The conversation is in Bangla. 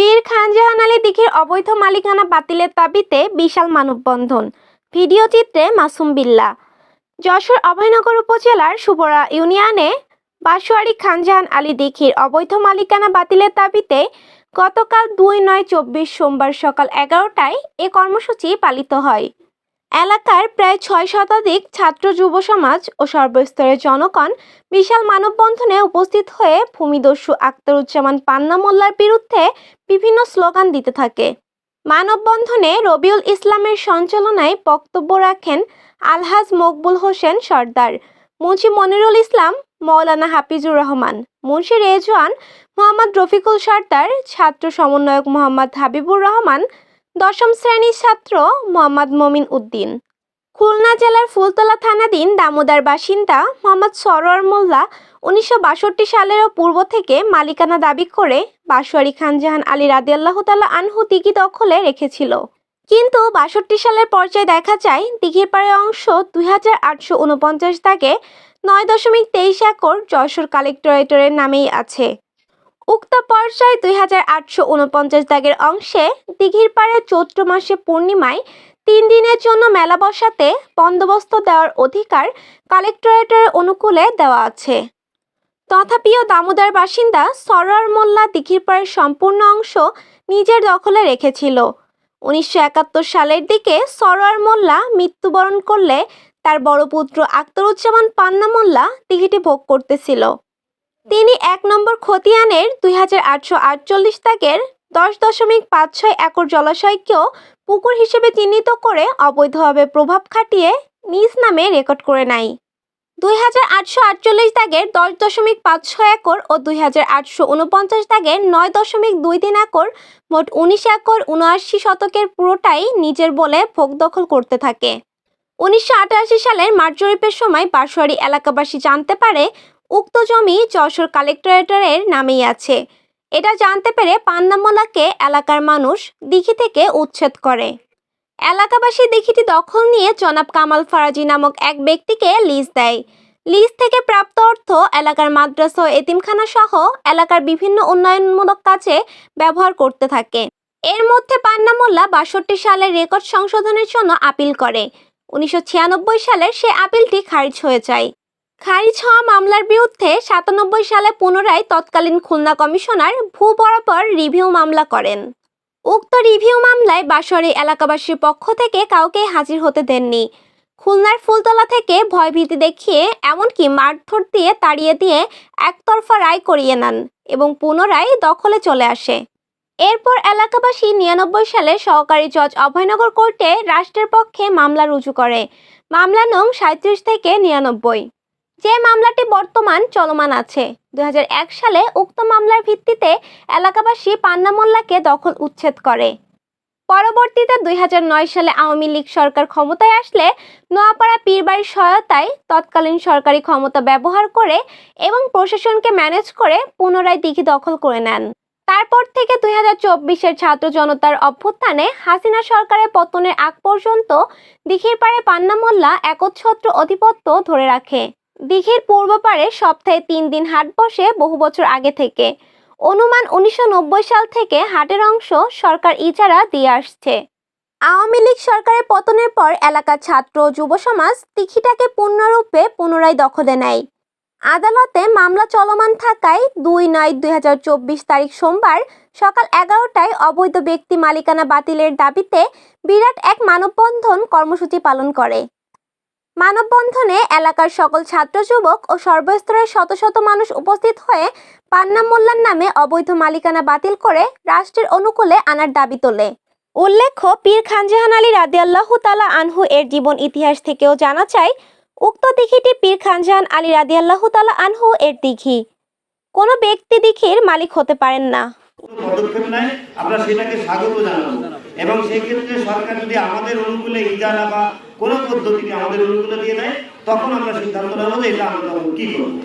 পীর খানজাহান আলী দিঘির অবৈধ মালিকানা বাতিলের দাবিতে বিশাল মানববন্ধন। ভিডিও চিত্রে মাসুম বিল্লা। যশোর অভয়নগর উপজেলার সুবরা ইউনিয়নে বাসুয়ারি খানজাহান আলী দিঘির অবৈধ মালিকানা বাতিলের দাবিতে গতকাল দুই নয় চব্বিশ সোমবার সকাল এগারোটায় এ কর্মসূচি পালিত হয়। এলাকার প্রায় ছয় শতাধিক ছাত্র যুব সমাজ ও সর্বস্তরের জনগণ বিশাল মানববন্ধনে উপস্থিত হয়ে ভূমিদস্যু আক্তারুজ্জামান পান্না মোল্লার বিরুদ্ধে বিভিন্ন স্লোগান দিতে থাকে। মানববন্ধনে রবিউল ইসলামের সঞ্চালনায় বক্তব্য রাখেন আলহাজ মকবুল হোসেন সর্দার, মুন্সি মনিরুল ইসলাম, মৌলানা হাফিজুর রহমান, মুন্সি রেজওয়ান মোহাম্মদ রফিকুল সর্দার, ছাত্র সমন্বয়ক মোহাম্মদ হাবিবুর রহমান দশম শ্রেণির ছাত্র মোহাম্মদ মমিন উদ্দিন। খুলনা জেলার ফুলতলা থানাধীন দামোদার বাসিন্দা মোহাম্মদ সরোয়ার মোল্লা উনিশশো বাষট্টি সালেরও পূর্ব থেকে মালিকানা দাবি করে বাসুয়ারি খানজাহান আলী রাদিয়াল্লাহ তাল্লাহ আনহু দিঘি দখলে রেখেছিল। কিন্তু বাষট্টি সালের পর্যায়ে দেখা যায়, দিঘির পাড়ের অংশ দুই হাজার আটশো উনপঞ্চাশ দাগে নয় দশমিক তেইশ একর যশোর কালেক্টরেটরের নামেই আছে। উক্ত পর্যায়ে দুই হাজার আটশো উনপঞ্চাশ দাগের অংশে দিঘির পাড়ে চৈত্র মাসে পূর্ণিমায় তিন দিনের জন্য মেলা বসাতে বন্দোবস্ত দেওয়ার অধিকার কালেক্টরেটের অনুকূলে দেওয়া আছে। তথাপিও দামোদার বাসিন্দা সরোয়ার মোল্লা দিঘির পাড়ের সম্পূর্ণ অংশ নিজের দখলে রেখেছিল। উনিশশো একাত্তর সালের দিকে সরোয়ার মোল্লা মৃত্যুবরণ করলে তার বড় পুত্র আখতারুজ্জামান পান্না মোল্লা দিঘিটি ভোগ করতেছিল। তিনি এক নম্বর খতিয়ানের দুই হাজার আটশো আটচল্লিশ তাকের দশ দশমিক পাঁচ ছয় একর জলাশয়কেও পুকুর হিসেবে চিহ্নিত করে অবৈধভাবে প্রভাব খাটিয়ে নিজ নামে রেকর্ড করে নেয় দুই হাজার আটশো আটচল্লিশ দাগের দশ দশমিক পাঁচ ছয় একর ও দুই হাজার আটশো উনপঞ্চাশ দাগের নয় দশমিক দুই তিন একর মোট উনিশ একর উনআশি শতকের পুরোটাই নিজের বলে ভোগ দখল করতে থাকে। উনিশশো আটাশি সালের মাঠ জরিপের সময় বাসুয়ারি এলাকাবাসী জানতে পারে উক্ত জমি যশোর কালেক্টরেটরের নামেই আছে। এটা জানতে পেরে পান্নামোলাকে এলাকার মানুষ দিঘি থেকে উচ্ছেদ করে। এলাকাবাসী দিঘিটি দখল নিয়ে জনাব কামাল ফারাজি নামক এক ব্যক্তিকে লিজ দেয়। লিজ থেকে প্রাপ্ত অর্থ এলাকার মাদ্রাসা এতিমখানা সহ এলাকার বিভিন্ন উন্নয়নমূলক কাজে ব্যবহার করতে থাকে। এর মধ্যে পান্না মোল্লা বাষট্টি সালের রেকর্ড সংশোধনের জন্য আপিল করে। উনিশশো ছিয়ানব্বই সালের সে আপিলটি খারিজ হয়ে যায়। খারিজ হওয়া মামলার বিরুদ্ধে সাতানব্বই সালে পুনরায় তৎকালীন খুলনা কমিশনার ভূ বরাবর রিভিউ মামলা করেন। উক্ত রিভিউ মামলায় বাসরে এলাকাবাসীর পক্ষ থেকে কাউকে হাজির হতে দেননি। খুলনার ফুলতলা থেকে ভয়ভীতি দেখিয়ে এমনকি মারধর দিয়ে তাড়িয়ে দিয়ে একতরফা রায় করিয়ে নেন এবং পুনরায় দখলে চলে আসে। এরপর এলাকাবাসী নিরানব্বই সালে সহকারী জজ অভয়নগর কোর্টে রাষ্ট্রের পক্ষে মামলা রুজু করে। মামলা নং সাঁত্রিশ থেকে নিরানব্বই। যে মামলাটি বর্তমান চলমান আছে। দুই হাজার এক সালে উক্ত মামলার ভিত্তিতে এলাকাবাসী পান্না মোল্লাকে দখল উচ্ছেদ করে। পরবর্তীতে দুই হাজার নয় সালে আওয়ামী লীগ সরকার ক্ষমতায় আসলে নোয়াপাড়া পীরবাড়ির সহায়তায় তৎকালীন সরকারি ক্ষমতা ব্যবহার করে এবং প্রশাসনকে ম্যানেজ করে পুনরায় দিঘি দখল করে নেন। তারপর থেকে দুই হাজার চব্বিশের ছাত্র জনতার অভ্যুত্থানে হাসিনা সরকারের পতনের আগ পর্যন্ত দিঘির পাড়ে পান্না মোল্লা একচ্ছত্র আধিপত্য ধরে রাখে। দিঘির পূর্ব পাড়ে সপ্তাহে তিন দিন হাট বসে বহু বছর আগে থেকে। অনুমান উনিশশো নব্বই সাল থেকে হাটের অংশ সরকার ইজারা দিয়ে আসছে। আওয়ামী লীগ সরকারের পতনের পর এলাকার ছাত্র যুব সমাজ তিখিটাকে পূর্ণরূপে পুনরায় দখলে নেয়। আদালতে মামলা চলমান থাকায় দুই নয় দুই তারিখ সোমবার সকাল এগারোটায় অবৈধ ব্যক্তি মালিকানা বাতিলের দাবিতে বিরাট এক মানববন্ধন কর্মসূচি পালন করে। মানববন্ধনে এলাকার সকল ছাত্র যুবক ও সর্বস্তরের শত শত মানুষ উপস্থিত হয়ে পান্না মোল্লার নামে অবৈধ মালিকানা বাতিল করে রাষ্ট্রের অনুকূলে আনার দাবি তোলে। উল্লেখ্য, পীর খানজাহান আলী রাদিয়াল্লাহু তালা আনহু এর জীবন ইতিহাস থেকেও জানা যায়, উক্ত দিঘিটি পীর খানজাহান আলী রাদিয়াল্লাহু তালা আনহু এর দিঘি। কোনো ব্যক্তি দিঘির মালিক হতে পারেন না। আমরা সেটাকে স্বাগত জানাব। এবং সেক্ষেত্রে সরকার যদি আমাদের অনুকূলে ইজারা বা কোনো পদ্ধতিকে আমাদের অনুকূলে দিয়ে দেয়, তখন আমরা সিদ্ধান্ত নেব যে এটা আমরা কি করব।